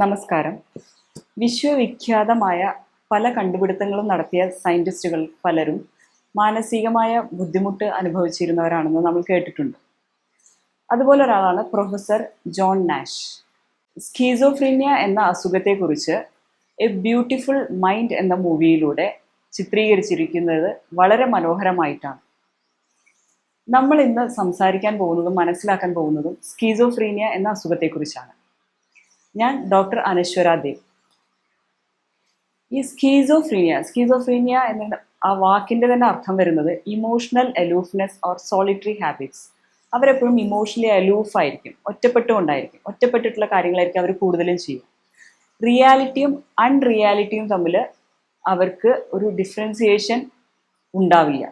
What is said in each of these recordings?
നമസ്കാരം. വിശ്വവിഖ്യാതമായ പല കണ്ടുപിടുത്തങ്ങളും നടത്തിയ സയന്റിസ്റ്റുകൾ പലരും മാനസികമായ ബുദ്ധിമുട്ട് അനുഭവിച്ചിരുന്നവരാണെന്ന് നമ്മൾ കേട്ടിട്ടുണ്ട്. അതുപോലെ ഒരാളാണ് പ്രൊഫസർ ജോൺ നാഷ്. സ്കീസോഫ്രീനിയ എന്ന അസുഖത്തെക്കുറിച്ച് എ ബ്യൂട്ടിഫുൾ മൈൻഡ് എന്ന മൂവിയിലൂടെ ചിത്രീകരിച്ചിരിക്കുന്നത് വളരെ മനോഹരമായിട്ടാണ്. നമ്മൾ ഇന്ന് സംസാരിക്കാൻ പോകുന്നതും മനസ്സിലാക്കാൻ പോകുന്നതും സ്കീസോഫ്രീനിയ എന്ന അസുഖത്തെക്കുറിച്ചാണ്. ഞാൻ ഡോക്ടർ അനശ്വര ദേവ്. ഈ സ്കീസോഫ്രീനിയ സ്കീസോഫ്രീനിയ എന്ന ആ വാക്കിന്റെ തന്നെ അർത്ഥം വരുന്നത് emotional aloofness or solitary habits അവരെപ്പോഴും ഇമോഷണലി അലൂഫ് ആയിരിക്കും ഒറ്റപ്പെട്ടുകൊണ്ടായിരിക്കും ഒറ്റപ്പെട്ടിട്ടുള്ള കാര്യങ്ങളായിരിക്കും അവർ കൂടുതലും ചെയ്യും റിയാലിറ്റിയും അൺറിയാലിറ്റിയും തമ്മിൽ അവർക്ക് ഒരു ഡിഫറൻസിയേഷൻ ഉണ്ടാവില്ല.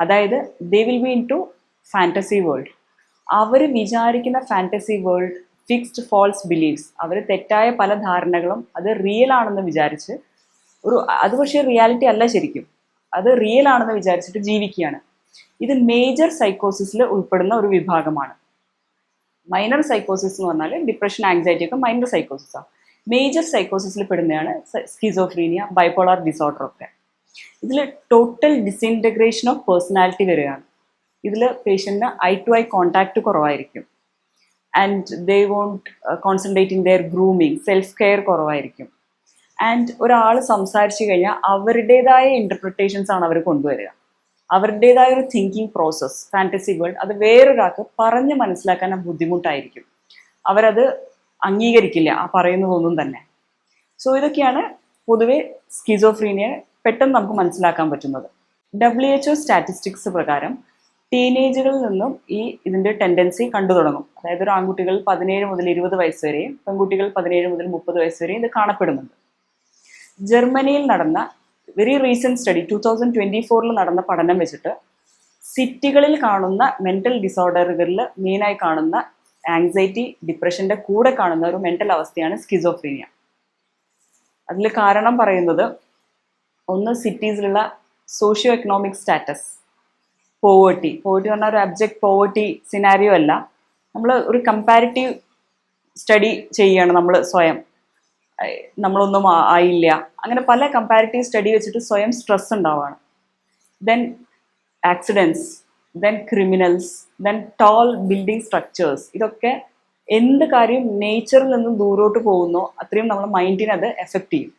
അതായത് they will be in to fantasy world അവർ വിചാരിക്കുന്ന fantasy world fixed false beliefs അവർ തെറ്റായ പല ധാരണകളും അത് റിയൽ ആണെന്ന് വിചാരിച്ച് ഒരു അത് പക്ഷേ റിയാലിറ്റി അല്ല ശരിക്കും. അത് റിയൽ ആണെന്ന് വിചാരിച്ചിട്ട് ജീവിക്കുകയാണ്. ഇത് മേജർ സൈക്കോസിസിൽ ഉൾപ്പെടുന്ന ഒരു വിഭാഗമാണ്. മൈനർ സൈക്കോസിസ് എന്ന് പറഞ്ഞാൽ ഡിപ്രഷൻ ആങ്സൈറ്റി ഒക്കെ മൈനർ സൈക്കോസിസാണ് മേജർ സൈക്കോസിസിൽ പെടുന്നതാണ് സ്കിസോഫ്രീനിയ ബൈപോളാർ ഡിസോർഡർ ഒക്കെ. ഇതിൽ ടോട്ടൽ ഡിസിന്റഗ്രേഷൻ ഓഫ് പേഴ്സണാലിറ്റി വരികയാണ്. ഇതിൽ പേഷ്യന്റിന് ഐ ടു ഐ കോണ്ടാക്ട് കുറവായിരിക്കും. And they won't concentrate in their grooming self care കുറവായിരിക്കും. ആൻഡ് ഒരാൾ സംസാരിച്ചു കഴിഞ്ഞാൽ അവരുടേതായ ഇന്റർപ്രിട്ടേഷൻസ് ആണ് അവർ കൊണ്ടുവരിക. അവരുടേതായ ഒരു തിങ്കിങ് പ്രോസസ്സ് ഫാന്റസി വേൾഡ് അത് വേറൊരാൾക്ക് പറഞ്ഞ് മനസ്സിലാക്കാൻ ബുദ്ധിമുട്ടായിരിക്കും. അവരത് അംഗീകരിക്കില്ല ആ പറയുന്നതൊന്നും തന്നെ. സോ ഇതൊക്കെയാണ് പൊതുവെ സ്കിസോഫ്രീനിയെ പെട്ടെന്ന് നമുക്ക് മനസ്സിലാക്കാൻ പറ്റുന്നത്. ഡബ്ല്യു എച്ച് ഒ സ്റ്റാറ്റിസ്റ്റിക്സ് പ്രകാരം ടീനേജുകളിൽ നിന്നും ഈ ഇതിന്റെ ടെൻഡൻസി കണ്ടു തുടങ്ങും. അതായത് ഒരു ആൺകുട്ടികൾ പതിനേഴ് മുതൽ ഇരുപത് വയസ്സ് വരെയും പെൺകുട്ടികൾ പതിനേഴ് മുതൽ മുപ്പത് വയസ്സ് വരെയും ഇത് കാണപ്പെടുന്നുണ്ട്. ജർമ്മനിയിൽ നടന്ന very recent study two thousand twenty ഫോറിൽ നടന്ന പഠനം വെച്ചിട്ട് സിറ്റികളിൽ കാണുന്ന മെന്റൽ ഡിസോർഡറുകളിൽ മെയിനായി കാണുന്ന ആങ്സൈറ്റി ഡിപ്രഷന്റെ കൂടെ കാണുന്ന ഒരു മെന്റൽ അവസ്ഥയാണ് സ്കിസോഫ്രീനിയ അതിൽ കാരണം പറയുന്നത് ഒന്ന് സിറ്റീസിലുള്ള socio economic status poverty poverty പറഞ്ഞാൽ ഒരു അബ്ജക്ട് പോവേർട്ടി സിനാരിയോ അല്ല. നമ്മൾ ഒരു കമ്പാരിറ്റീവ് സ്റ്റഡി ചെയ്യുകയാണ് നമ്മൾ സ്വയം. നമ്മളൊന്നും ആയില്ല. അങ്ങനെ പല കമ്പാരിറ്റീവ് സ്റ്റഡി വെച്ചിട്ട് സ്വയം സ്ട്രെസ് ഉണ്ടാവുകയാണ് then accidents then criminals then tall building structures ഇതൊക്കെ എന്ത് കാര്യം നേച്ചറിൽ നിന്നും ദൂരോട്ട് പോകുന്നോ അത്രയും നമ്മുടെ മൈൻഡിനെ അത് എഫക്റ്റ് ചെയ്യും.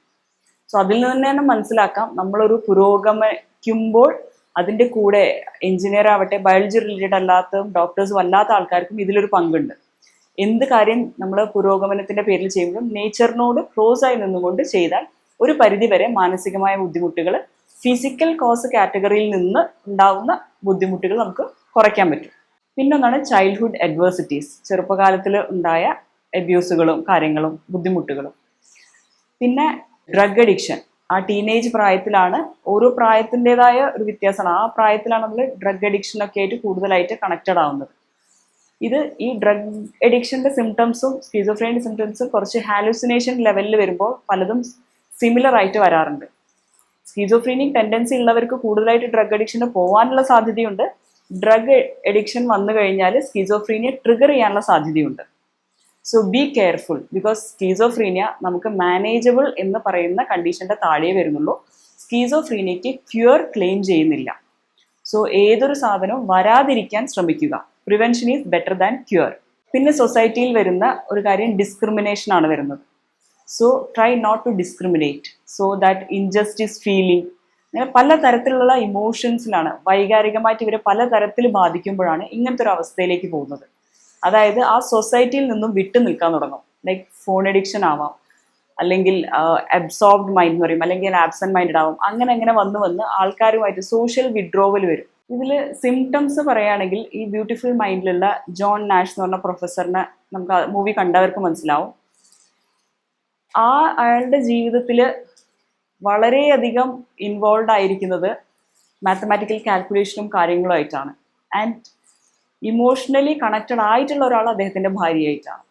സോ അതിൽ നിന്ന് തന്നെ മനസ്സിലാക്കാം. നമ്മളൊരു പുരോഗമിക്കുമ്പോൾ അതിന്റെ കൂടെ എഞ്ചിനീയർ ആവട്ടെ ബയോളജി റിലേറ്റഡ് അല്ലാത്തതും ഡോക്ടേഴ്സും അല്ലാത്ത ആൾക്കാർക്കും ഇതിലൊരു പങ്കുണ്ട്. എന്ത് കാര്യം നമ്മൾ പുരോഗമനത്തിന്റെ പേരിൽ ചെയ്യുമ്പോഴും നേച്ചറിനോട് ക്ലോസ് ആയി നിന്നുകൊണ്ട് ചെയ്താൽ ഒരു പരിധിവരെ മാനസികമായ ബുദ്ധിമുട്ടുകൾ ഫിസിക്കൽ കോസ് കാറ്റഗറിയിൽ നിന്ന് ഉണ്ടാകുന്ന ബുദ്ധിമുട്ടുകൾ നമുക്ക് കുറയ്ക്കാൻ പറ്റും. പിന്നൊന്നാണ് ചൈൽഡ്ഹുഡ് അഡ്വേഴ്സിറ്റീസ് ചെറുപ്പകാലത്തിൽ ഉണ്ടായ അബ്യൂസുകളും കാര്യങ്ങളും ബുദ്ധിമുട്ടുകളും. പിന്നെ ഡ്രഗ് അഡിക്ഷൻ ആ ടീനേജ് പ്രായത്തിലാണ് ഓരോ പ്രായത്തിന്റെതായ ഒരു വ്യത്യാസമാണ്. ആ പ്രായത്തിലാണ് നമ്മൾ ഡ്രഗ് അഡിക്ഷനൊക്കെ ആയിട്ട് കൂടുതലായിട്ട് കണക്റ്റഡ് ആവുന്നത്. ഇത് ഈ ഡ്രഗ് അഡിക്ഷന്റെ സിംറ്റംസും സ്കീസോഫ്രൈന്റെ സിംറ്റംസും കുറച്ച് ഹാലുസിനേഷൻ ലെവലിൽ വരുമ്പോൾ പലതും സിമിലർ ആയിട്ട് വരാറുണ്ട്. സ്കീസോഫ്രീനിക് ടെൻഡൻസി ഉള്ളവർക്ക് കൂടുതലായിട്ട് ഡ്രഗ് അഡിക്ഷന് പോകാനുള്ള സാധ്യതയുണ്ട്. ഡ്രഗ് അഡിക്ഷൻ വന്നു കഴിഞ്ഞാൽ സ്കിസോഫ്രീനിയ ട്രിഗർ ചെയ്യാനുള്ള സാധ്യതയുണ്ട്. So be careful because schizophrenia നമുക്ക് മാനേജബിൾ എന്ന് പറയുന്ന കണ്ടീഷന്റെ താഴെ വരുന്നുള്ളൂ. സ്കീസോഫ്രീനിയയ്ക്ക് ക്യൂർ ക്ലെയിം ചെയ്യുന്നില്ല. സോ ഏതൊരു സാധനവും വരാതിരിക്കാൻ ശ്രമിക്കുക. Prevention is better than cure പിന്നെ സൊസൈറ്റിയിൽ വരുന്ന ഒരു കാര്യം ഡിസ്ക്രിമിനേഷൻ ആണ് വരുന്നത്. So try not to discriminate so that injustice feeling അങ്ങനെ പല തരത്തിലുള്ള ഇമോഷൻസിലാണ് വൈകാരികമായിട്ട് ഇവരെ പല തരത്തിൽ ബാധിക്കുമ്പോഴാണ് ഇങ്ങനത്തെ ഒരു അവസ്ഥയിലേക്ക് പോകുന്നത്. അതായത് ആ സൊസൈറ്റിയിൽ നിന്നും വിട്ടു നിൽക്കാൻ തുടങ്ങും. ലൈക്ക് ഫോൺ അഡിക്ഷൻ ആവാം. അല്ലെങ്കിൽ അബ്സോർബ്ഡ് മൈൻഡ് എന്ന് പറയും. അല്ലെങ്കിൽ ആബ്സെന്റ് മൈൻഡ് ആവും. അങ്ങനെ അങ്ങനെ വന്ന് വന്ന് ആൾക്കാരുമായിട്ട് സോഷ്യൽ വിഡ്രോവൽ വരും. ഇതിൽ സിംറ്റംസ് പറയുകയാണെങ്കിൽ ഈ ബ്യൂട്ടിഫുൾ മൈൻഡിലുള്ള ജോൺ നാഷ് എന്ന് പറഞ്ഞ പ്രൊഫസറിനെ നമുക്ക് മൂവി കണ്ടവർക്ക് മനസ്സിലാവും. ആ അയാളുടെ ജീവിതത്തിൽ വളരെയധികം ഇൻവോൾവ് ആയിരിക്കുന്നത് മാത്തമാറ്റിക്കൽ കാൽക്കുലേഷനും കാര്യങ്ങളുമായിട്ടാണ് ആൻഡ് ഇമോഷണലി കണക്റ്റഡ് ആയിട്ടുള്ള ഒരാൾ അദ്ദേഹത്തിന്റെ ഭാര്യയായിട്ടാണ്.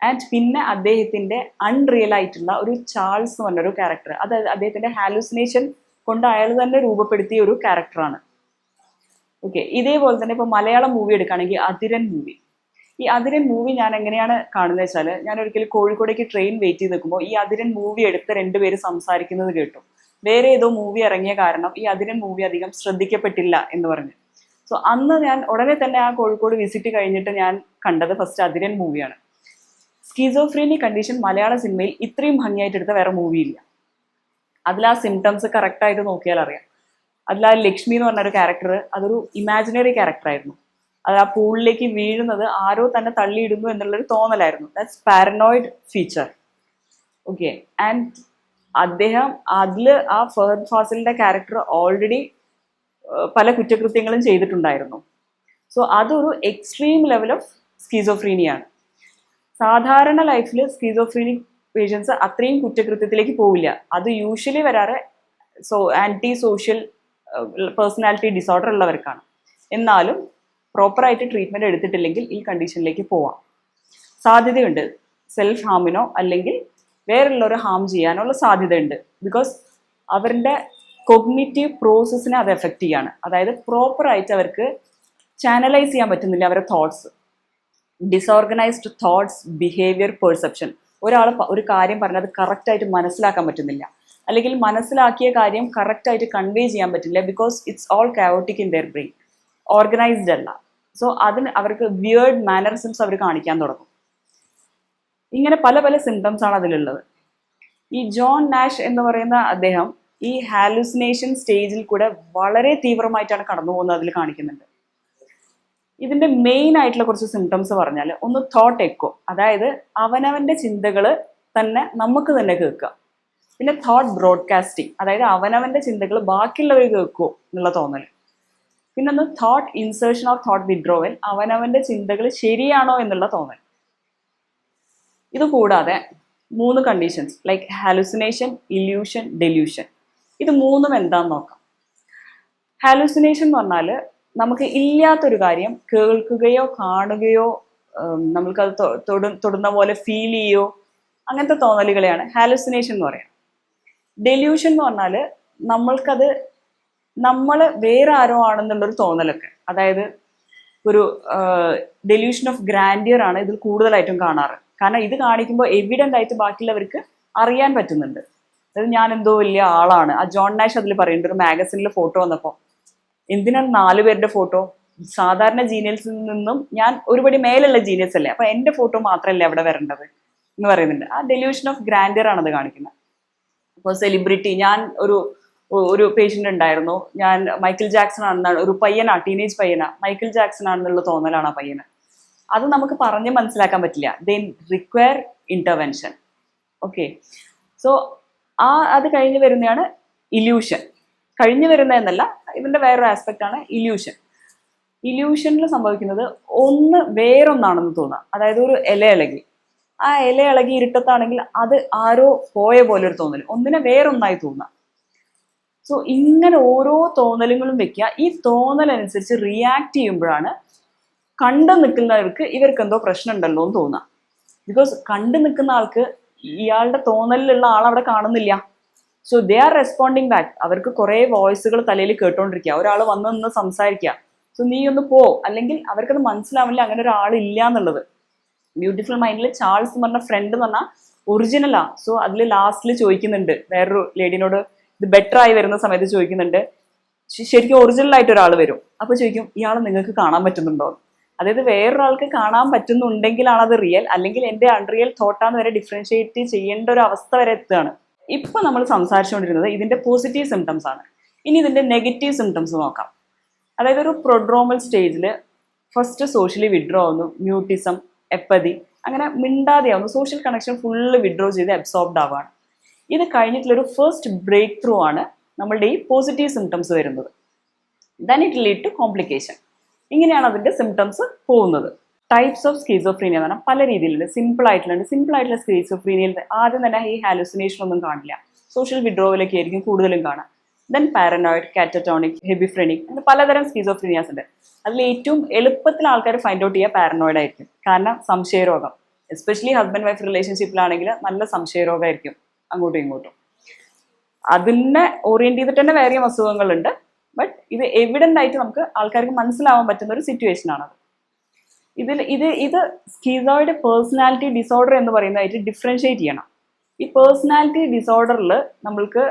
ആൻഡ് പിന്നെ അദ്ദേഹത്തിന്റെ അൺറിയൽ ആയിട്ടുള്ള ഒരു ചാൾസ് എന്ന് പറഞ്ഞൊരു ക്യാരക്ടർ അത് അദ്ദേഹത്തിന്റെ ഹാലൂസിനേഷൻ കൊണ്ട് അയാൾ തന്നെ രൂപപ്പെടുത്തിയ ഒരു ക്യാരക്ടറാണ് ഓക്കെ ഇതേപോലെ തന്നെ ഇപ്പോൾ മലയാളം മൂവി എടുക്കുകയാണെങ്കിൽ അതിരൻ മൂവി ഈ അതിരൻ മൂവി ഞാൻ എങ്ങനെയാണ് കാണുന്നത് വെച്ചാൽ ഞാൻ ഒരിക്കലും കോഴിക്കോടേക്ക് ട്രെയിൻ വെയിറ്റ് ചെയ്ത് നിൽക്കുമ്പോൾ ഈ അതിരൻ മൂവി എടുത്ത് രണ്ടുപേര് സംസാരിക്കുന്നത് കേട്ടു. വേറെ ഏതോ മൂവി ഇറങ്ങിയ കാരണം ഈ അതിരൻ മൂവി അധികം ശ്രദ്ധിക്കപ്പെട്ടില്ല എന്ന് പറഞ്ഞു. സോ അന്ന് ഞാൻ ഉടനെ തന്നെ ആ കോഴിക്കോട് വിസിറ്റ് കഴിഞ്ഞിട്ട് ഞാൻ കണ്ടത് ഫസ്റ്റ് അതിരൻ മൂവിയാണ് സ്കീസോഫ്രീനി കണ്ടീഷൻ മലയാള സിനിമയിൽ ഇത്രയും ഭംഗിയായിട്ട് എടുത്ത വേറെ മൂവിയില്ല അതിൽ ആ സിംറ്റംസ് കറക്റ്റായിട്ട് നോക്കിയാൽ അറിയാം. അതിൽ ആ ലക്ഷ്മി എന്ന് പറഞ്ഞ ഒരു ക്യാരക്ടർ അതൊരു ഇമാജിനറി ക്യാരക്ടറായിരുന്നു അത് ആ പൂളിലേക്ക് വീഴുന്നത് ആരോ തന്നെ തള്ളിയിടുന്നു എന്നുള്ളൊരു തോന്നലായിരുന്നു. That's paranoid feature okay and അദ്ദേഹം അതിൽ ആ ഫഹദ് ഫാസിലിന്റെ ക്യാരക്ടർ ഓൾറെഡി പല കുറ്റകൃത്യങ്ങളും ചെയ്തിട്ടുണ്ടായിരുന്നു. സോ അതൊരു എക്സ്ട്രീം ലെവൽ ഓഫ് സ്കീസോഫ്രീനിയാണ് സാധാരണ ലൈഫിൽ സ്കീസോഫ്രീനിക് പേഷ്യൻസ് അത്രയും കുറ്റകൃത്യത്തിലേക്ക് പോവില്ല. അത് യൂഷ്വലി വരാറ് so anti social personality disorder ഉള്ളവർക്കാണ്. എന്നാലും പ്രോപ്പറായിട്ട് ട്രീറ്റ്മെന്റ് എടുത്തിട്ടില്ലെങ്കിൽ ഈ കണ്ടീഷനിലേക്ക് പോവാം. സാധ്യതയുണ്ട്. സെൽഫ് ഹാമിനോ അല്ലെങ്കിൽ വേറുള്ളവരെ ഹാം ചെയ്യാനുള്ള സാധ്യതയുണ്ട്. ബിക്കോസ് അവരുടെ കൊഗ്നിറ്റീവ് പ്രോസസ്സിനെ അത് എഫക്റ്റ് ചെയ്യാണ്. അതായത് പ്രോപ്പറായിട്ട് അവർക്ക് ചാനലൈസ് ചെയ്യാൻ പറ്റുന്നില്ല അവരുടെ thoughts disorganised thoughts behaviour perception ഒരാൾ ഒരു കാര്യം പറഞ്ഞത് കറക്റ്റായിട്ട് മനസ്സിലാക്കാൻ പറ്റുന്നില്ല. അല്ലെങ്കിൽ മനസ്സിലാക്കിയ കാര്യം കറക്റ്റായിട്ട് കൺവേ ചെയ്യാൻ പറ്റില്ല because it's all chaotic in their brain organised അല്ല. സോ അതിന് അവർക്ക് വിയേർഡ് മാനറിസംസ് അവർ കാണിക്കാൻ തുടങ്ങും. ഇങ്ങനെ പല പല സിംറ്റംസ് ആണ് അതിലുള്ളത്. ഈ ജോൺ നാഷ് എന്ന് പറയുന്ന അദ്ദേഹം ഈ ഹാലുസിനേഷൻ സ്റ്റേജിൽ കൂടെ വളരെ തീവ്രമായിട്ടാണ് കടന്നു പോകുന്നത് അതിൽ കാണിക്കുന്നുണ്ട്. ഇതിന്റെ മെയിൻ ആയിട്ടുള്ള കുറച്ച് സിംറ്റംസ് പറഞ്ഞാൽ ഒന്ന് തോട്ട് എക്കോ അതായത് അവനവന്റെ ചിന്തകൾ തന്നെ നമുക്ക് തന്നെ കേൾക്കുക പിന്നെ തോട്ട് ബ്രോഡ്കാസ്റ്റിംഗ് അതായത് അവനവന്റെ ചിന്തകൾ ബാക്കിയുള്ളവർ കേൾക്കുമോ എന്നുള്ള തോന്നൽ പിന്നെ ഒന്ന് thought insertion of thought withdrawal അവനവന്റെ ചിന്തകൾ ശരിയാണോ എന്നുള്ള തോന്നൽ ഇതുകൂടാതെ മൂന്ന് conditions like hallucination illusion delusion ഇത് മൂന്നും എന്താന്ന് നോക്കാം. ഹാലൂസിനേഷൻ എന്ന് പറഞ്ഞാൽ നമുക്ക് ഇല്ലാത്തൊരു കാര്യം കേൾക്കുകയോ കാണുകയോ നമ്മൾക്കത് തൊടു- തൊടുന്ന പോലെ ഫീൽ ചെയ്യോ അങ്ങനത്തെ തോന്നലുകളെയാണ് ഹാലുസിനേഷൻ എന്ന് പറയുന്നത്. ഡെല്യൂഷൻ എന്ന് പറഞ്ഞാൽ നമ്മൾക്കത് നമ്മൾ വേറെ ആരോ ആണെന്നുള്ളൊരു തോന്നലൊക്കെ. അതായത് ഒരു ഡെല്യൂഷൻ ഓഫ് ഗ്രാൻഡിയർ ആണ് ഇതിൽ കൂടുതലായിട്ടും കാണാറ്. കാരണം ഇത് കാണിക്കുമ്പോൾ എവിഡന്റ് ആയിട്ട് ബാക്കിയുള്ളവർക്ക് അറിയാൻ പറ്റുന്നുണ്ട്. അതായത് ഞാൻ എന്തോ വലിയ ആളാണ്. ആ ജോൺ നാഷ് അതിൽ പറയുന്നുണ്ട് ഒരു മാഗസിനിൽ ഫോട്ടോ വന്നപ്പോൾ എന്തിനാണ് നാല് പേരുടെ ഫോട്ടോ? സാധാരണ ജീനിയൽസിൽ നിന്നും ഞാൻ ഒരുപടി മേലുള്ള ജീനിയസ് അല്ലേ? അപ്പൊ എന്റെ ഫോട്ടോ മാത്രമല്ലേ അവിടെ വരേണ്ടത് എന്ന് പറയുന്നുണ്ട്. ആ ഡെലിവിഷൻ ഓഫ് ഗ്രാൻഡിയർ ആണ് അത് കാണിക്കുന്നത് അപ്പോൾ സെലിബ്രിറ്റി ഞാൻ ഒരു ഒരു പേഷ്യന്റ് ഉണ്ടായിരുന്നു. ഞാൻ മൈക്കിൾ ജാക്സൺ ആണെന്നാണ് ഒരു പയ്യനാ ടീനേജ് പയ്യനാ. മൈക്കിൾ ജാക്സൺ ആണെന്നുള്ള തോന്നലാണ് ആ പയ്യന്. അത് നമുക്ക് പറഞ്ഞ് മനസ്സിലാക്കാൻ പറ്റില്ല. Then require intervention okay so ആ അത് കഴിഞ്ഞ് വരുന്നതാണ് ഇല്യൂഷൻ കഴിഞ്ഞു വരുന്നതെന്നല്ല ഇതിന്റെ വേറൊരു ആസ്പെക്റ്റ് ആണ് ഇല്യൂഷൻ ഇല്യൂഷനിൽ സംഭവിക്കുന്നത് ഒന്ന് വേറൊന്നാണെന്ന് തോന്നുക അതായത് ഒരു ഇല ഇളകി. ആ ഇല ഇളകി ഇരുട്ടത്താണെങ്കിൽ അത് ആരോ പോയ പോലെ ഒരു തോന്നൽ ഒന്നിനെ വേറൊന്നായി തോന്നുക സോ ഇങ്ങനെ ഓരോ തോന്നലുകളും വെക്കുക. ഈ തോന്നലനുസരിച്ച് റിയാക്ട് ചെയ്യുമ്പോഴാണ് കണ്ടു നിൽക്കുന്നവർക്ക് ഇവർക്ക് എന്തോ പ്രശ്നം ഉണ്ടല്ലോ എന്ന് തോന്നുക ബിക്കോസ് കണ്ടു നിൽക്കുന്ന ആൾക്ക് ഇയാളുടെ തോന്നലിലുള്ള ആൾ അവിടെ കാണുന്നില്ല. So they are responding back അവർക്ക് കുറേ വോയിസുകൾ തലയിൽ കേട്ടോണ്ടിരിക്കുക. ഒരാൾ വന്ന് നിന്ന് സംസാരിക്കുക. സോ നീ ഒന്ന് പോ. അല്ലെങ്കിൽ അവർക്കത് മനസ്സിലാവില്ല. അങ്ങനെ ഒരാളില്ല എന്നുള്ളത്. ബ്യൂട്ടിഫുൾ മൈൻഡിൽ ചാൾസ് എന്ന് പറഞ്ഞ ഫ്രണ്ട് എന്ന് പറഞ്ഞാൽ ഒറിജിനലാ സോ അതിൽ ലാസ്റ്റിൽ ചോദിക്കുന്നുണ്ട്. വേറൊരു ലേഡിനോട് ഇത് ബെറ്റർ ആയി വരുന്ന സമയത്ത് ചോദിക്കുന്നുണ്ട്. ശരിക്കും ഒറിജിനൽ ആയിട്ട് ഒരാൾ വരും. അപ്പോൾ ചോദിക്കും ഇയാളെ നിങ്ങൾക്ക് കാണാൻ പറ്റുന്നുണ്ടോ? അതായത് വേറൊരാൾക്ക് കാണാൻ പറ്റുന്നുണ്ടെങ്കിലാണ് അത് റിയൽ അല്ലെങ്കിൽ എന്റെ അൺറിയൽ തോട്ടാന്ന് വരെ ഡിഫറൻഷിയേറ്റ് ചെയ്യേണ്ട ഒരു അവസ്ഥ വരെ എത്തുകയാണ്. ഇപ്പൊ നമ്മൾ സംസാരിച്ചുകൊണ്ടിരുന്നത് ഇതിന്റെ പോസിറ്റീവ് സിംറ്റംസ് ആണ്. ഇനി ഇതിന്റെ നെഗറ്റീവ് സിംറ്റംസ് നോക്കാം. അതായത് ഒരു പ്രൊഡ്രോമൽ സ്റ്റേജിൽ ഫസ്റ്റ് സോഷ്യലി വിഡ്രോ ആവുന്നു മ്യൂട്ടിസം എപ്പതി അങ്ങനെ മിണ്ടാതെയാവുന്നു സോഷ്യൽ കണക്ഷൻ ഫുള്ള് വിഡ്രോ ചെയ്ത് അബ്സോർബ്ഡ് ആവുകയാണ്. ഇത് കഴിഞ്ഞിട്ടുള്ളൊരു ഫസ്റ്റ് ബ്രേക്ക് ത്രൂ ആണ് നമ്മളുടെ ഈ പോസിറ്റീവ് സിംറ്റംസ് വരുന്നത്. Then it lead to complication ഇങ്ങനെയാണ് അതിന്റെ സിംറ്റംസ് പോകുന്നത്. ടൈപ്സ് ഓഫ് സ്കീസോഫ്രീനിയ എന്ന് പറഞ്ഞാൽ പല രീതിയിലുണ്ട്. സിമ്പിൾ ആയിട്ടുള്ള സിമ്പിൾ ആയിട്ടുള്ള സ്കീസോഫ്രീനിയയിൽ ആദ്യം തന്നെ ഈ ഹാലുസിനേഷൻ ഒന്നും കാണില്ല. സോഷ്യൽ വിഡ്രോവിലൊക്കെ ആയിരിക്കും കൂടുതലും കാണാം. ദെൻ പാരനോയിഡ് കാറ്ററ്റോണിക് ഹെബിഫ്രെനിക് അങ്ങനെ പലതരം സ്കീസോഫ്രീനിയാസ് ഉണ്ട്. അതിൽ ഏറ്റവും എളുപ്പത്തിൽ ആൾക്കാർ ഫൈൻഡ് ഔട്ട് ചെയ്യുക പാരനോയിഡ് ആയിരിക്കും. കാരണം സംശയരോഗം. എസ്പെഷ്യലി ഹസ്ബൻഡ് വൈഫ് റിലേഷൻഷിപ്പിലാണെങ്കിൽ നല്ല സംശയരോഗമായിരിക്കും അങ്ങോട്ടും ഇങ്ങോട്ടും. അതിനെ ഓറിയന്റ് ചെയ്തിട്ട് തന്നെ വേറെയും അസുഖങ്ങളുണ്ട്. ബട്ട് ഇത് എവിഡന്റ് ആയിട്ട് നമുക്ക് ആൾക്കാർക്ക് മനസ്സിലാവാൻ പറ്റുന്ന ഒരു സിറ്റുവേഷൻ ആണത്. ഇതിൽ ഇത് ഇത് സ്കീസോയിഡ് പേഴ്സണാലിറ്റി ഡിസോർഡർ എന്ന് പറയുന്നതായിട്ട് ഡിഫറൻഷിയേറ്റ് ചെയ്യണം. ഈ പേഴ്സണാലിറ്റി ഡിസോർഡറിൽ നമ്മൾക്ക്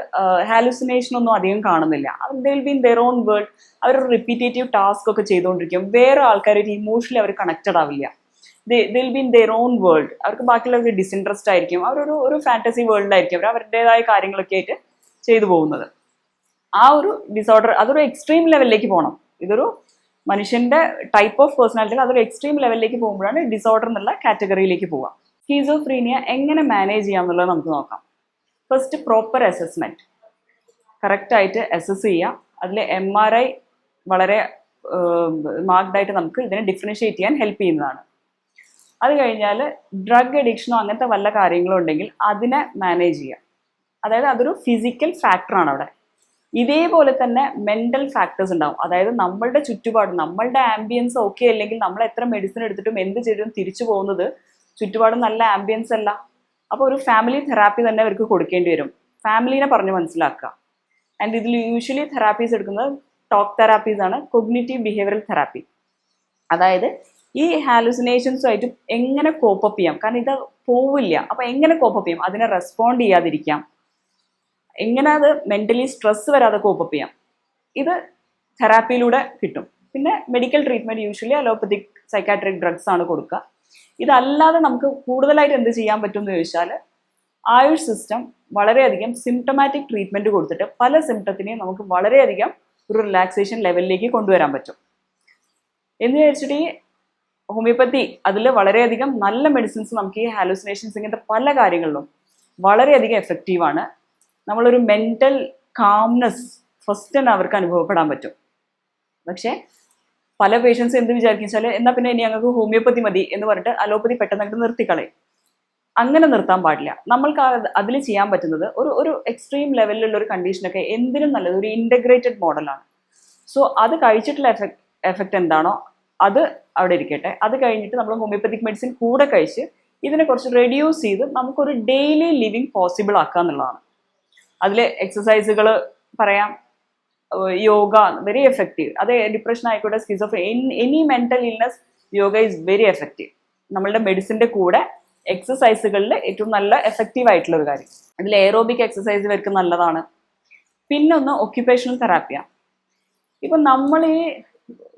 ഹാലുസിനേഷൻ ഒന്നും അധികം കാണുന്നില്ല. They'll be in their own world our repetitive task ഒക്കെ ചെയ്തുകൊണ്ടിരിക്കും. വേറെ ആൾക്കാരായിട്ട് ഇമോഷണലി അവർ കണക്റ്റഡ് ആവില്ല. They'll be in their own world അവർക്ക് ബാക്കിയുള്ളവർക്ക് ഡിസിൻട്രസ്റ്റ് ആയിരിക്കും. അവരൊരു ഒരു ഫാന്റസി വേൾഡിലായിരിക്കും അവർ അവരുടേതായ കാര്യങ്ങളൊക്കെ ആയിട്ട് ചെയ്തു പോകുന്നത്. ആ ഒരു ഡിസോർഡർ അതൊരു എക്സ്ട്രീം ലെവലിലേക്ക് പോകണം ഇതൊരു മനുഷ്യന്റെ ടൈപ്പ് ഓഫ് പേഴ്സണാലിറ്റി അതൊരു എക്സ്ട്രീം ലെവലിലേക്ക് പോകുമ്പോഴാണ് ഡിസോർഡർ എന്നുള്ള കാറ്റഗറിയിലേക്ക് പോവുക. സ്കീസോഫ്രീനിയ എങ്ങനെ മാനേജ് ചെയ്യാം എന്നുള്ളത് നമുക്ക് നോക്കാം. ഫസ്റ്റ് പ്രോപ്പർ അസസ്മെന്റ് കറക്റ്റായിട്ട് അസസ് ചെയ്യുക. അതിൽ എം ആർ ഐ വളരെ മാർക്ഡായിട്ട് നമുക്ക് ഇതിനെ ഡിഫറൻഷിയേറ്റ് ചെയ്യാൻ ഹെൽപ്പ് ചെയ്യുന്നതാണ്. അത് കഴിഞ്ഞാൽ ഡ്രഗ് അഡിക്ഷനോ അങ്ങനത്തെ വല്ല കാര്യങ്ങളോ ഉണ്ടെങ്കിൽ അതിനെ മാനേജ് ചെയ്യുക. അതായത് അതൊരു ഫിസിക്കൽ ഫാക്ടറാണ് അവിടെ. ഇതേപോലെ തന്നെ മെന്റൽ ഫാക്ടേഴ്സ് ഉണ്ടാവും. അതായത് നമ്മളുടെ ചുറ്റുപാട് നമ്മളുടെ ആംബിയൻസ് ഓക്കെ അല്ലെങ്കിൽ നമ്മൾ എത്ര മെഡിസിൻ എടുത്തിട്ടും എന്ത് ചെയ്തിട്ടും തിരിച്ചു പോകുന്നത് ചുറ്റുപാടും നല്ല ആംബിയൻസ് അല്ല. അപ്പോൾ ഒരു ഫാമിലി തെറാപ്പി തന്നെ അവർക്ക് കൊടുക്കേണ്ടി വരും. ഫാമിലിനെ പറഞ്ഞ് മനസ്സിലാക്കുക. ആൻഡ് ഇതിൽ യൂഷ്വലി തെറാപ്പീസ് എടുക്കുന്നത് ടോക്ക് തെറാപ്പീസ് ആണ് കൊഗ്നിറ്റീവ് ബിഹേവിയറൽ തെറാപ്പി അതായത് ഈ ഹാലുസിനേഷൻസുമായിട്ട് എങ്ങനെ കോപ്പപ്പ് ചെയ്യാം? കാരണം ഇത് പോവില്ല. അപ്പോൾ എങ്ങനെ കോപ്പപ്പ് ചെയ്യാം? അതിനെ റെസ്പോണ്ട് ചെയ്യാതിരിക്കാം. എങ്ങനെ അത് മെന്റലി സ്ട്രെസ് വരാതെ കോപ്പപ്പ് ചെയ്യാം. ഇത് തെറാപ്പിയിലൂടെ കിട്ടും. പിന്നെ medical treatment usually allopathic psychiatric drugs ആണ് കൊടുക്കുക. ഇതല്ലാതെ നമുക്ക് കൂടുതലായിട്ട് എന്ത് ചെയ്യാൻ പറ്റുമെന്ന് ചോദിച്ചാൽ ആയുഷ് സിസ്റ്റം വളരെയധികം സിംറ്റമാറ്റിക് ട്രീറ്റ്മെന്റ് കൊടുത്തിട്ട് പല സിംറ്റത്തിനെയും നമുക്ക് വളരെയധികം ഒരു റിലാക്സേഷൻ ലെവലിലേക്ക് കൊണ്ടുവരാൻ പറ്റും. എന്ന് വിചാരിച്ചിട്ട് ഈ ഹോമിയോപ്പതി അതിൽ വളരെയധികം നല്ല മെഡിസിൻസ് നമുക്ക് ഈ ഹാലുസിനേഷൻസ് ഇങ്ങനത്തെ പല കാര്യങ്ങളിലും വളരെയധികം എഫക്റ്റീവാണ് നമ്മളൊരു മെന്റൽ കാംനെസ് ഫസ്റ്റ് തന്നെ അവർക്ക് അനുഭവപ്പെടാൻ പറ്റും. പക്ഷേ പല പേഷ്യൻസ് എന്ത് വിചാരിക്കും വെച്ചാൽ എന്നാൽ പിന്നെ ഇനി ഞങ്ങൾക്ക് ഹോമിയോപ്പതി മതി എന്ന് പറഞ്ഞിട്ട് അലോപ്പതി പെട്ടെന്ന് നിർത്തിക്കളയും. അങ്ങനെ നിർത്താൻ പാടില്ല. നമ്മൾക്ക് അതിൽ ചെയ്യാൻ പറ്റുന്നത് ഒരു ഒരു എക്സ്ട്രീം ലെവലിലുള്ള ഒരു കണ്ടീഷനൊക്കെ എന്തിനും നല്ലത് ഒരു ഇന്റഗ്രേറ്റഡ് മോഡലാണ് സോ അത് കഴിച്ചിട്ടുള്ള എഫക്ട് എഫക്റ്റ് എന്താണോ അത് അവിടെ ഇരിക്കട്ടെ. അത് കഴിഞ്ഞിട്ട് നമ്മൾ ഹോമിയോപ്പതിക് മെഡിസിൻ കൂടെ കഴിച്ച് ഇതിനെ കുറച്ച് റെഡ്യൂസ് ചെയ്ത് നമുക്കൊരു ഡെയിലി ലിവിങ് പോസിബിൾ ആക്കുക എന്നുള്ളതാണ് അതിൽ എക്സസൈസുകൾ പറയാം. യോഗ വെരി എഫക്റ്റീവ് അത് ഡിപ്രഷൻ ആയിക്കോട്ടെ സ്കിസോഫ് any mental illness yoga is very effective നമ്മളുടെ മെഡിസിന്റെ കൂടെ എക്സസൈസുകളിൽ ഏറ്റവും നല്ല എഫക്റ്റീവ് ആയിട്ടുള്ള ഒരു കാര്യം. അതിൽ എയറോബിക് എക്സസൈസ് ഇവർക്ക് നല്ലതാണ്. പിന്നൊന്ന് ഒക്യുപ്പേഷണൽ തെറാപ്പിയാണ് ഇപ്പം നമ്മൾ ഈ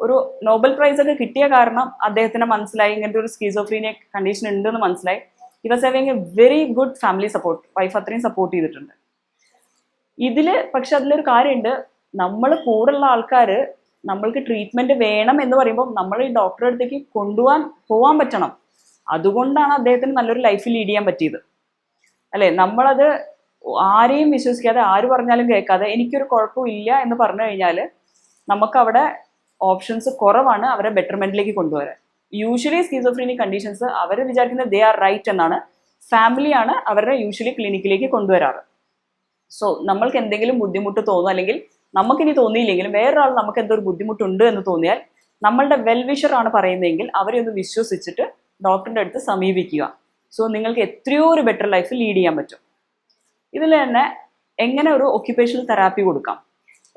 ഒരു നോബൽ പ്രൈസ് ഒക്കെ കിട്ടിയ കാരണം അദ്ദേഹത്തിന് മനസ്സിലായി ഇങ്ങനത്തെ ഒരു സ്കീസോഫ്രീനിയ കണ്ടീഷൻ ഉണ്ടെന്ന് മനസ്സിലായി. He was having a very good family support wife അത്രയും സപ്പോർട്ട് ചെയ്തിട്ടുണ്ട്. ഇതിൽ പക്ഷെ അതിലൊരു കാര്യമുണ്ട്. നമ്മൾ കൂടുള്ള ആൾക്കാർ നമ്മൾക്ക് ട്രീറ്റ്മെന്റ് വേണം എന്ന് പറയുമ്പോൾ നമ്മൾ ഈ ഡോക്ടറെ അടുത്തേക്ക് കൊണ്ടുപോകാൻ പോകാൻ പറ്റണം. അതുകൊണ്ടാണ് അദ്ദേഹത്തിന് നല്ലൊരു ലൈഫ് ലീഡ് ചെയ്യാൻ പറ്റിയത്. അല്ലെ? നമ്മളത് ആരെയും വിശ്വസിക്കാതെ ആര് പറഞ്ഞാലും കേൾക്കാതെ എനിക്കൊരു കുഴപ്പമില്ല എന്ന് പറഞ്ഞു കഴിഞ്ഞാൽ നമുക്കവിടെ ഓപ്ഷൻസ് കുറവാണ് അവരെ ബെറ്റർമെന്റിലേക്ക് കൊണ്ടുവരാൻ. യൂഷ്വലി സ്കീസോഫ്രീനി കണ്ടീഷൻസ് അവർ വിചാരിക്കുന്നത് ദേ ആർ റൈറ്റ് എന്നാണ്. ഫാമിലിയാണ് അവരുടെ യൂഷ്വലി ക്ലിനിക്കിലേക്ക് കൊണ്ടുവരാറ്. സോ നമ്മൾക്ക് എന്തെങ്കിലും ബുദ്ധിമുട്ട് തോന്നും അല്ലെങ്കിൽ നമുക്കിനി തോന്നിയില്ലെങ്കിലും വേറൊരാൾ നമുക്ക് എന്തോ ഒരു ബുദ്ധിമുട്ടുണ്ട് എന്ന് തോന്നിയാൽ നമ്മളുടെ വെൽവിഷർ ആണ് പറയുന്നതെങ്കിൽ അവരെ ഒന്ന് വിശ്വസിച്ചിട്ട് ഡോക്ടറിന്റെ അടുത്ത് സമീപിക്കുക. സോ നിങ്ങൾക്ക് എത്രയോ ഒരു ബെറ്റർ ലൈഫ് ലീഡ് ചെയ്യാൻ പറ്റും. ഇതിൽ തന്നെ എങ്ങനെ ഒരു ഒക്യുപ്പേഷണൽ തെറാപ്പി കൊടുക്കാം?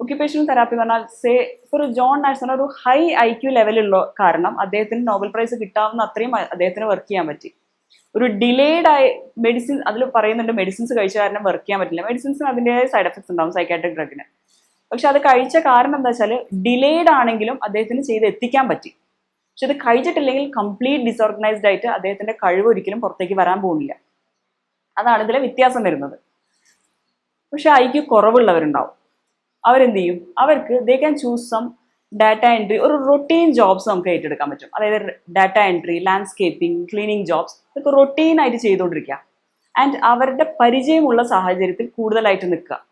ഒക്യുപ്പേഷണൽ തെറാപ്പി പറഞ്ഞാൽ സേ ഒരു ജോൺ നാഷ് പറഞ്ഞ ഒരു ഹൈ ഐ ക്യു ലെവലുള്ള കാരണം അദ്ദേഹത്തിന് നോബൽ പ്രൈസ് കിട്ടാവുന്ന അത്രയും അദ്ദേഹത്തിന് വർക്ക് ചെയ്യാൻ പറ്റി. ഒരു ഡിലേഡ് ആയി മെഡിസിൻ അതിൽ പറയുന്നുണ്ട് മെഡിസിൻസ് കഴിച്ച കാരണം വർക്ക് ചെയ്യാൻ പറ്റില്ല. മെഡിസിൻസ് അതിന്റെതായ സൈഡ് എഫക്ട്സ് ഉണ്ടാവും സൈക്കാട്രിക് ഡ്രഗിന് പക്ഷെ അത് കഴിച്ച കാരണം എന്താ വെച്ചാൽ ഡിലേഡ് ആണെങ്കിലും അദ്ദേഹത്തിന് ചെയ്ത് എത്തിക്കാൻ പറ്റി. പക്ഷെ ഇത് കഴിച്ചിട്ടില്ലെങ്കിൽ കംപ്ലീറ്റ് ഡിസോർഗനൈസ്ഡ് ആയിട്ട് അദ്ദേഹത്തിന്റെ കഴിവ് ഒരിക്കലും പുറത്തേക്ക് വരാൻ പോകുന്നില്ല. അതാണ് ഇതിലെ വ്യത്യാസം വരുന്നത്. പക്ഷെ ഐക്യു കുറവുള്ളവരുണ്ടാവും. അവരെന്ത് ചെയ്യും? അവർക്ക് they can choose some data entry ഒരു റൊട്ടീൻ ജോബ്സ് നമുക്ക് ഏറ്റെടുക്കാൻ പറ്റും. അതായത് data entry landscaping cleaning jobs ഇതൊക്കെ റൊട്ടീൻ ആയിട്ട് ചെയ്തുകൊണ്ടിരിക്കുക. ആൻഡ് അവരുടെ പരിചയമുള്ള സാഹചര്യത്തിൽ കൂടുതലായിട്ട് നിൽക്കുക.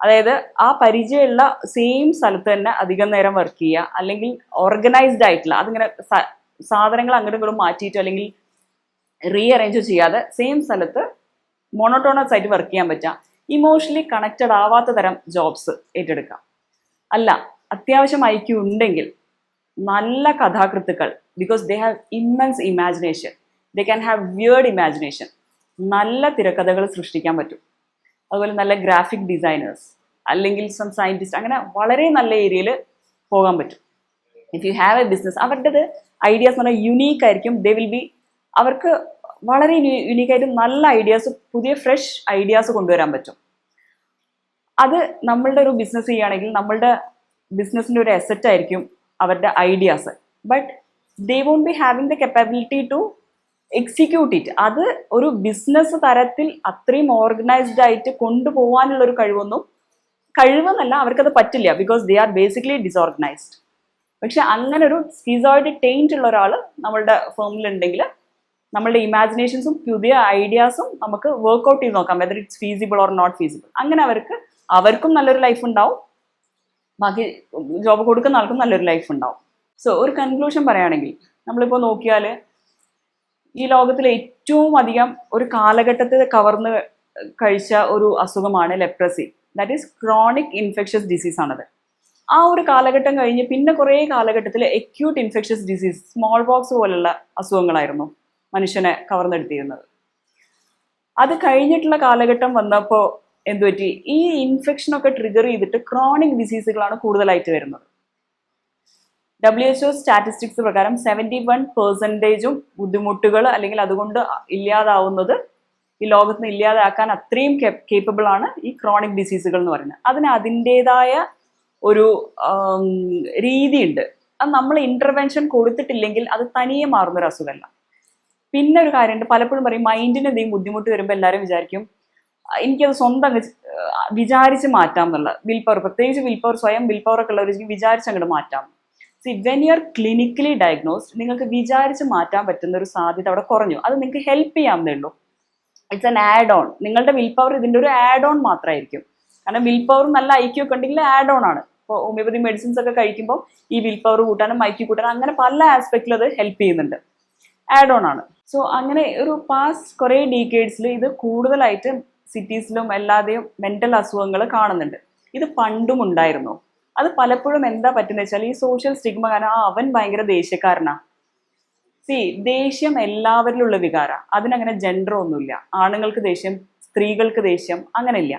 അതായത് ആ പരിചയമുള്ള സെയിം സ്ഥലത്ത് തന്നെ അധികം നേരം വർക്ക് ചെയ്യുക. അല്ലെങ്കിൽ ഓർഗനൈസ്ഡ് ആയിട്ടുള്ള അതിങ്ങനെ സാധനങ്ങൾ അങ്ങോട്ടും ഇങ്ങോട്ടും മാറ്റിയിട്ടോ അല്ലെങ്കിൽ റീ അറേഞ്ചോ ചെയ്യാതെ സെയിം സ്ഥലത്ത് മോണോട്ടോണസ് ആയിട്ട് വർക്ക് ചെയ്യാൻ പറ്റുക. ഇമോഷണലി കണക്റ്റഡ് ആവാത്ത തരം ജോബ്സ് ഏറ്റെടുക്കാം അല്ല അത്യാവശ്യം ഐക്യു ഉണ്ടെങ്കിൽ നല്ല കഥാകൃത്തുക്കൾ because they have immense imagination they can have weird imagination നല്ല തിരക്കഥകൾ സൃഷ്ടിക്കാൻ പറ്റും. അതുപോലെ നല്ല ഗ്രാഫിക് ഡിസൈനേഴ്സ് അല്ലെങ്കിൽ സം സയന്റിസ്റ്റ് അങ്ങനെ വളരെ നല്ല ഏരിയയിൽ പോകാൻ പറ്റും. If you have a business അവരുടേത് ഐഡിയാസ് പറഞ്ഞാൽ യുണീക്ക് ആയിരിക്കും. ദേ വിൽ ബി അവർക്ക് വളരെ യുണീക്കായിട്ട് നല്ല ഐഡിയാസ് പുതിയ ഫ്രഷ് ഐഡിയാസ് കൊണ്ടുവരാൻ പറ്റും. അത് നമ്മളുടെ ഒരു ബിസിനസ് ചെയ്യുകയാണെങ്കിൽ നമ്മളുടെ ബിസിനസ്സിന്റെ ഒരു അസറ്റ് ആയിരിക്കും അവരുടെ ideas but they won't be having the capability to execute it അത് ഒരു ബിസിനസ് തരത്തിൽ അത്രയും ഓർഗനൈസ്ഡ് ആയിട്ട് കൊണ്ടുപോകാനുള്ള ഒരു കഴിവൊന്നും കഴിവെന്നല്ല അവർക്കത് പറ്റില്ല. Because they are basically disorganised പക്ഷെ അങ്ങനെ ഒരു സ്കീസോയിഡ് ടെയിന്റ് ഉള്ള ഒരാൾ നമ്മളുടെ ഫേമിലുണ്ടെങ്കിൽ നമ്മളുടെ ഇമാജിനേഷൻസും പുതിയ ഐഡിയാസും നമുക്ക് വർക്ക്ഔട്ട് ചെയ്ത് നോക്കാം whether it's feasible or not feasible അങ്ങനെ അവർക്ക് അവർക്കും നല്ലൊരു ലൈഫ് ഉണ്ടാവും. ബാക്കി ജോബ് കൊടുക്കുന്ന ആൾക്കും നല്ലൊരു ലൈഫ് ഉണ്ടാവും. സോ ഒരു കൺക്ലൂഷൻ പറയുകയാണെങ്കിൽ നമ്മളിപ്പോൾ നോക്കിയാൽ ഈ ലോകത്തിലെ ഏറ്റവും അധികം ഒരു കാലഘട്ടത്തിൽ കവർന്ന് കഴിച്ച ഒരു അസുഖമാണ് leprosy that is chronic infectious disease ആണത്. ആ ഒരു കാലഘട്ടം കഴിഞ്ഞ് പിന്നെ കുറേ കാലഘട്ടത്തിൽ acute infectious disease smallpox പോലുള്ള അസുഖങ്ങളായിരുന്നു മനുഷ്യനെ കവർന്നെടുത്തിരുന്നത്. അത് കഴിഞ്ഞിട്ടുള്ള കാലഘട്ടം വന്നപ്പോൾ എന്തുപറ്റി? ഈ ഇൻഫെക്ഷൻ ഒക്കെ ട്രിഗർ ചെയ്തിട്ട് ക്രോണിക് ഡിസീസുകളാണ് കൂടുതലായിട്ട് വരുന്നത്. ഡബ്ല്യു എച്ച്ഒ സ്റ്റാറ്റിസ്റ്റിക്സ് പ്രകാരം സെവന്റി വൺ പെർസെന്റേജും ബുദ്ധിമുട്ടുകൾ അല്ലെങ്കിൽ അതുകൊണ്ട് ഇല്ലാതാവുന്നത് ഈ ലോകത്ത് നിന്ന് ഇല്ലാതാക്കാൻ അത്രയും കേപ്പബിൾ ആണ് ഈ ക്രോണിക് ഡിസീസുകൾ എന്ന് പറയുന്നത്. അതിന് അതിന്റെതായ ഒരു രീതിയുണ്ട്. അത് നമ്മൾ ഇന്റർവെൻഷൻ കൊടുത്തിട്ടില്ലെങ്കിൽ അത് തനിയെ മാറുന്നൊരു അസുഖമല്ല പിന്നെ ഒരു കാര്യമുണ്ട്. പലപ്പോഴും പറയും മൈൻഡിന് എന്തെങ്കിലും ബുദ്ധിമുട്ട് വരുമ്പോൾ എല്ലാവരും വിചാരിക്കും "ആ, എനിക്കത് സ്വന്തം വിചാരിച്ച് മാറ്റാം എന്നുള്ള വിൽ പവർ പ്രത്യേകിച്ച് വിൽ പവർ സ്വയം വിൽ പവർ ഒക്കെ ഉള്ളവർ വിചാരിച്ച് അങ്ങോട്ട് മാറ്റാം. See when you are clinically diagnosed നിങ്ങൾക്ക് വിചാരിച്ച് മാറ്റാൻ പറ്റുന്ന ഒരു സാധ്യത അവിടെ കുറഞ്ഞു. അത് നിങ്ങൾക്ക് ഹെൽപ്പ് ചെയ്യാവുന്നേ ഉള്ളൂ. ഇറ്റ്സ് ആൻ ആഡ് ഓൺ നിങ്ങളുടെ വിൽ പവർ ഇതിന്റെ ഒരു ആഡ് ഓൺ മാത്രമായിരിക്കും. കാരണം വിൽ പവർ നല്ല ഐക്യൊക്കെ ഉണ്ടെങ്കിൽ ആഡ് ഓൺ ആണ്. ഇപ്പോൾ ഹോമിയോപ്പതി മെഡിസിൻസ് ഒക്കെ കഴിക്കുമ്പോൾ ഈ വിൽ പവർ കൂട്ടാനും ഐക്യു കൂട്ടാനും അങ്ങനെ പല ആസ്പെക്റ്റിൽ അത് ഹെൽപ്പ് ചെയ്യുന്നുണ്ട്. ആഡ് ഓൺ ആണ്. സോ അങ്ങനെ ഒരു പാസ് കുറേ ഡീക്കേഡ്സിൽ ഇത് കൂടുതലായിട്ട് സിറ്റീസിലും അല്ലാതെയും മെന്റൽ അസുഖങ്ങൾ കാണുന്നുണ്ട്. ഇത് പണ്ടും ഉണ്ടായിരുന്നു. അത് പലപ്പോഴും എന്താ പറ്റുന്നത് വെച്ചാൽ ഈ സോഷ്യൽ സ്റ്റിഗ്മ കാരണം ആ അവൻ ഭയങ്കര ദേഷ്യക്കാരനാ. സി ദേഷ്യം എല്ലാവരിലുള്ള വികാര. അതിനങ്ങനെ ജെൻഡർ ഒന്നുമില്ല. ആണുങ്ങൾക്ക് ദേഷ്യം സ്ത്രീകൾക്ക് ദേഷ്യം അങ്ങനെയില്ല.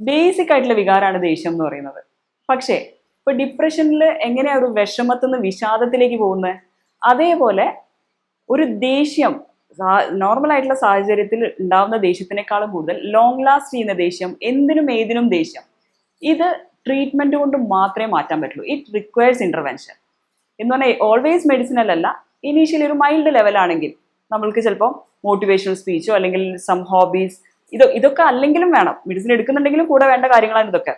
ബേസിക് ആയിട്ടുള്ള വികാരമാണ് ദേഷ്യം എന്ന് പറയുന്നത്. പക്ഷേ ഇപ്പൊ ഡിപ്രഷനിൽ എങ്ങനെയാ ഒരു വിഷമത്തുനിന്ന് വിഷാദത്തിലേക്ക് പോകുന്നത്? അതേപോലെ ഒരു ദേഷ്യം നോർമൽ ആയിട്ടുള്ള സാഹചര്യത്തിൽ ഉണ്ടാവുന്ന ദേഷ്യത്തിനേക്കാളും കൂടുതൽ ലോങ് ലാസ്റ്റ് ചെയ്യുന്ന ദേഷ്യം എന്തിനും ഏതിനും ദേഷ്യം. ഇത് ട്രീറ്റ്മെന്റ് കൊണ്ട് മാത്രമേ മാറ്റാൻ പറ്റുള്ളൂ. ഇറ്റ് റിക്വയർസ് ഇന്റർവെൻഷൻ എന്ന് പറഞ്ഞാൽ ഓൾവേസ് മെഡിസിനൽ അല്ല. ഇനീഷ്യലി ഒരു മൈൽഡ് ലെവലാണെങ്കിൽ നമ്മൾക്ക് ചിലപ്പോൾ മോട്ടിവേഷണൽ സ്പീച്ചോ അല്ലെങ്കിൽ സം ഹോബീസ് ഇത് ഇതൊക്കെ അല്ലെങ്കിലും വേണം. മെഡിസിൻ എടുക്കുന്നുണ്ടെങ്കിലും കൂടെ വേണ്ട കാര്യങ്ങളാണ് ഇതൊക്കെ.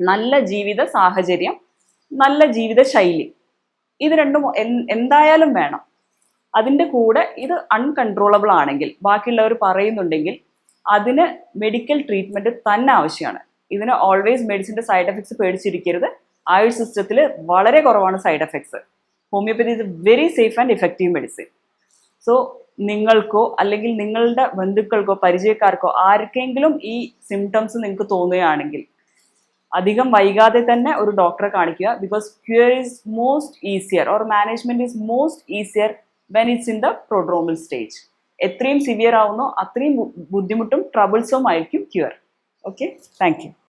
നല്ല ജീവിത സാഹചര്യം നല്ല ജീവിത ശൈലി. ഇത് രണ്ടും എന്തായാലും വേണം. അതിന്റെ കൂടെ ഇത് അൺകൺട്രോളബിൾ ആണെങ്കിൽ ബാക്കിയുള്ളവർ പറയുന്നുണ്ടെങ്കിൽ അതിന് മെഡിക്കൽ ട്രീറ്റ്മെന്റ് തന്നെ ആവശ്യമാണ്. ഇതിന് ഓൾവേസ് മെഡിസിന്റെ സൈഡ് എഫക്ട്സ് പേടിച്ചിരിക്കരുത്. ആയുഷ് സിസ്റ്റത്തിൽ വളരെ കുറവാണ് side effects homeopathy is very safe and effective medicine so നിങ്ങൾക്കോ അല്ലെങ്കിൽ നിങ്ങളുടെ ബന്ധുക്കൾക്കോ പരിചയക്കാർക്കോ ആർക്കെങ്കിലും ഈ സിംറ്റംസ് നിങ്ങൾക്ക് തോന്നുകയാണെങ്കിൽ അധികം വൈകാതെ തന്നെ ഒരു ഡോക്ടറെ കാണിക്കുക because cure is most easier or management is most easier when it's in the prodromal stage എത്രയും സിവിയർ ആവുന്നോ അത്രയും ബുദ്ധിമുട്ടും ട്രബിൾസും ആയിരിക്കും ക്യൂർ ഓക്കെ താങ്ക് യു